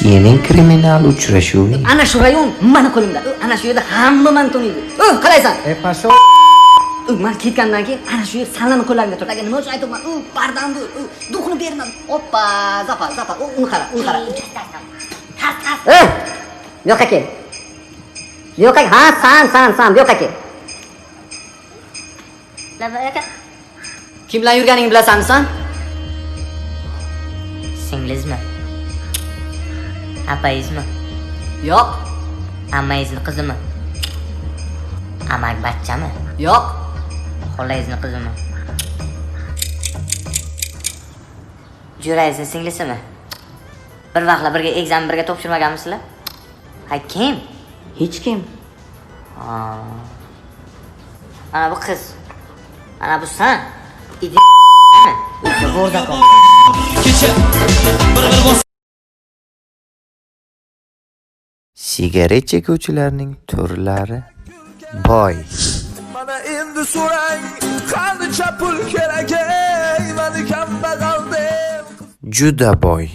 Rossiyaning kriminal uchrashuvi. ana shu rayon mani qo'limda. Ana shu yerda hamma mani taniydi qalaysan E. U, man ketgandan keyin ana shu yer sallani qo'llaringda tur nima uchun aytyapman u bardamni u duxni berma. Oppa zapa zapa. Uni qara uni qara. Bu yoqqa kel bu yoqqa ha san san san. Bu yoqqa kel kim bilan yurganingni bilasanmi san? Singlizmi? Apangizmi? yo'q Ammangizni qizimi? Amakbachchami? yo'q Xolangizni qizimi? Jo'rangizni singlisimi? Bir vaqtlar birga ekzamen birga topshirmaganmisizlar? Ha kim? hech kim. Ana bu qiz. Ana bu san. Idi. O'zi Sigaret chekuvchilarning turlari. Boy. Mana endi so'rang qancha pul kerak ey mani kambag'al deb Juda boy.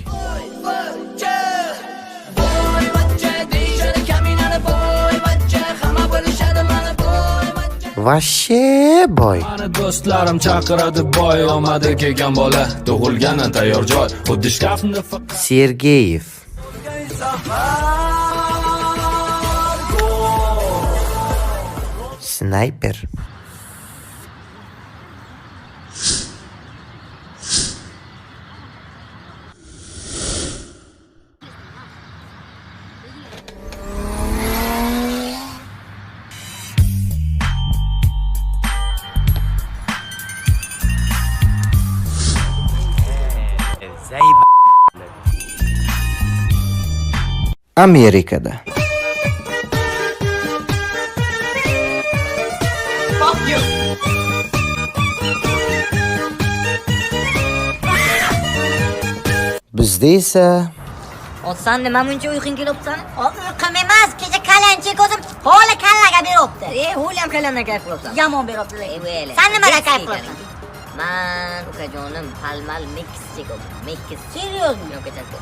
Vashshe boy. Mani do'stlarim chaqiradi boy omadi kelgan bola tug'ilgani tayyor joy xuddi shkafni Sergeyev. Sniper? É, é né? Amerika'da. Bizda esa Otsan nima muncha uyqung kelyapsan? Uyqum emas, kecha kalanchi ko'zim hola kallaga beribdi. E, ho'lam kalamdan kayf qilyapsan. Yomon beribdi. E, bo'yli. Sen nimaga kayf qilyapsan? Man ukajonim palmal mix chekyapman. Mix. Seriozmi? Yo'q kechasi.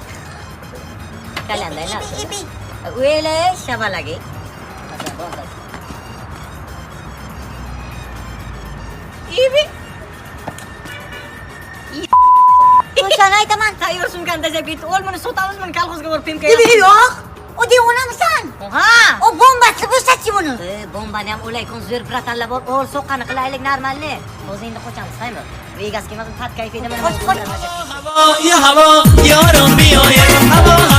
Kalamdan Ibi, narsa. ibi. O'yla shabalagi. Ibi. Aytaman. Tayyor sumkani tashlab ketdi. Ol buni sotamiz buni kolxozga borib pimka. Ibi yo'q. O devonamisan? Ha. O bombasi bo'sachi buni. E, bombani ham o'laykun zo'r bratanlar bor. Ol soqqani qilaylik normalni. O'zingni qo'chamiz, qaymi? Vegas kelmasin, tat kayfiyda mana. Qoch, qoch. ya havo yorim biyoyim havo havo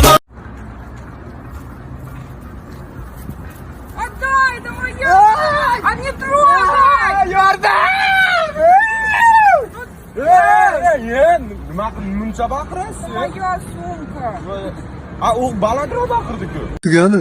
muncha baqirasiz moya sumka a u balandroq baqirdi-ku tugadi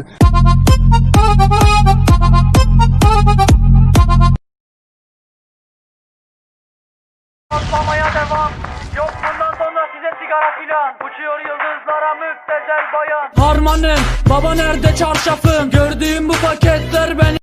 Patlamaya devam. Yok bundan sonra size sigara filan. Uçuyor yıldızlara müptezel bayan. Harmanım baba nerede çarşafım gördüğüm bu paketler beni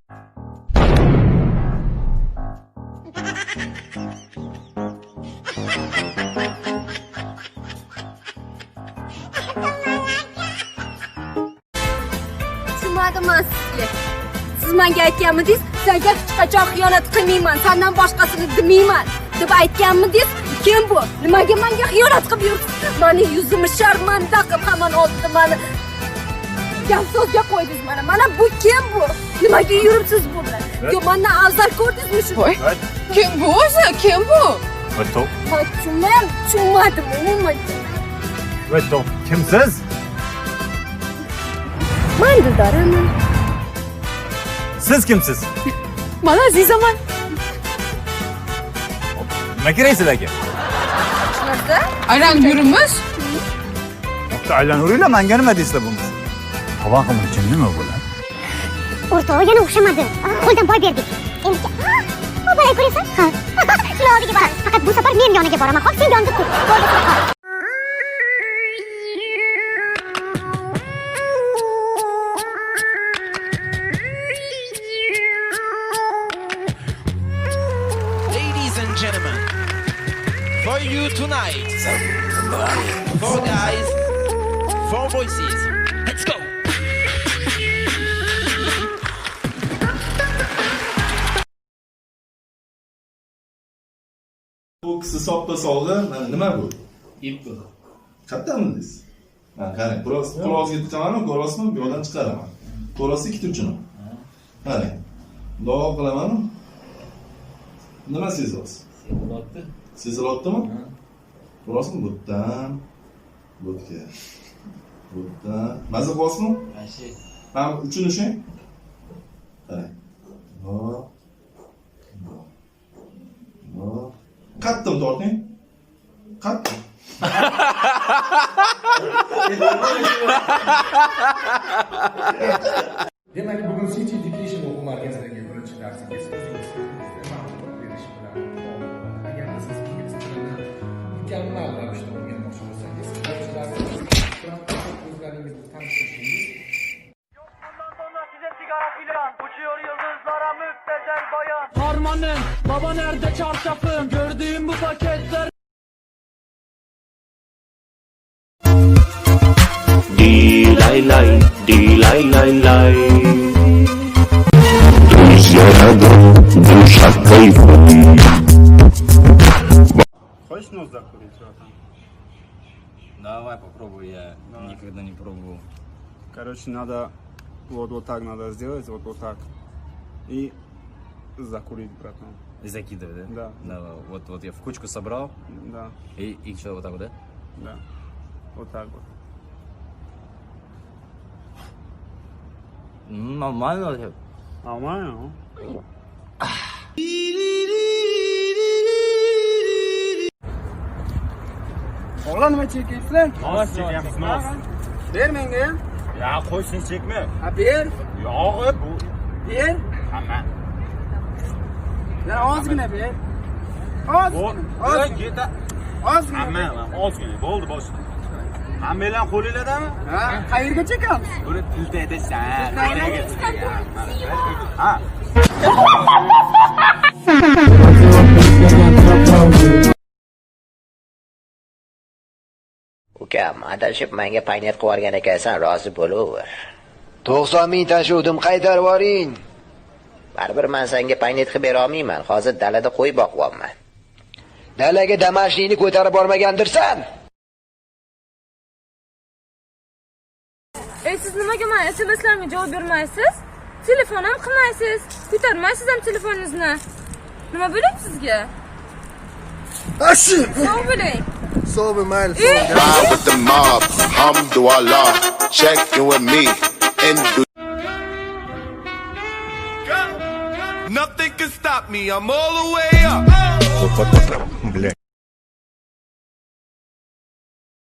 menga aytganmidingiz senga hech qachon xiyonat qilmayman sandan boshqasini demayman deb aytganmidingiz kim bu? Nimaga menga xiyonat qilib yuribsiz mani yuzimni sharmanda qilib hamon oldida mani gap so'zga qo'ydingiz mana mana bu kim bu? Nimaga yuribsiz bu bilan yo mandan afzal ko'rdingizmi shu kim bu? O'zi kim bu? Man tushunmayam tushunmadim umuman kimsiz? Man dildoraman siz kimsiz man azizaman nima kerak sizlarga aylanib aylanuringlar manga nima deysizlar bo'lmasa qovon qilmoqchi nima bular O'rtog'i yana o'xshamadi. Qo'ldan boy berdik. Endi bu bola ko'rasan? Ha. Shuni oldiga boramiz. Faqat bu safar men yoniga boraman. Hop, sen yonida tur. Bo'ldi, qol. Gentlemen, for you tonight, for guys, Four voices. Let's go. bu kishi soppa soldi mana nima bu? İp bu. Qayerdan bildingiz ha qarang biroz qulog'ingizga tiqaman ko'ryapsizmi bu yoqdan chiqaraman ko'ryapsiz ikkita uchini qarang duo qilaman nima sezyapsiz Sizalotta. Sizalottami? Turasizmi? Butdan. Butga. Butdan. Maza qilyapsizmi? Mashi. Mana uchini ushlang. Qarang. Bo. Bo. Bo. Qattiq torting. Qattiq. demak bugun city education o'quv markazidagi birinchi darsimiz darsingiz bilan o'zlaringizni tanishtirishingiz Bundan sonra size sigara filan Uçuyor yıldızlara müptezel bayan Harmanım baba nerede çarşafım Gördüğüm bu paketler Dilay lay, dilay lay lay. Düz yaradım, düz kayfım. Нос закурить, братан? Давай попробуй, я никогда не пробовал. Короче, надо вот, вот так надо сделать, вот, вот так. И закурить, братан. Закидывай, да? Да. Давай, вот, вот я в кучку собрал, Да, и, и что, вот так вот, да? да. Вот так вот. М, Нормально. Нормально, ну? Oğlan nima chekyapsiz lan? Nos chekyapmiz, nos. Ber menga. Ya qo'y sen chekma. Ha ber. Yog'i bu Ber. hamma. Yana ozgina ber. Oz. Ozgina keta. Ozgina. Hamma lan ozgina bo'ldi bosh. Hammanglar qo'linglardami? Ha, qayerga chekamiz? Buni tilda aytasan. Ha. ukam adashib menga paynet qilib yuborgan ekansan rozi bo'laver to'qson ming tashuvdim qaytarib yuboring baribir man senga paynet qilib berolmayman hozir dalada qo'y boqyapman dalaga damashlikni ko'tarib bormagandirsan Ey siz nimaga men SMS'larga javob bermaysiz? Telefon ham qilmaysiz. Ko'tarmaysiz ham telefoningizni. Nima bo'lyapti sizga? Sog' bo'ling. So'bi mayli Ride with the mob, hamdulillah. Check in with me and do. Nothing can stop me, I'm all the way up.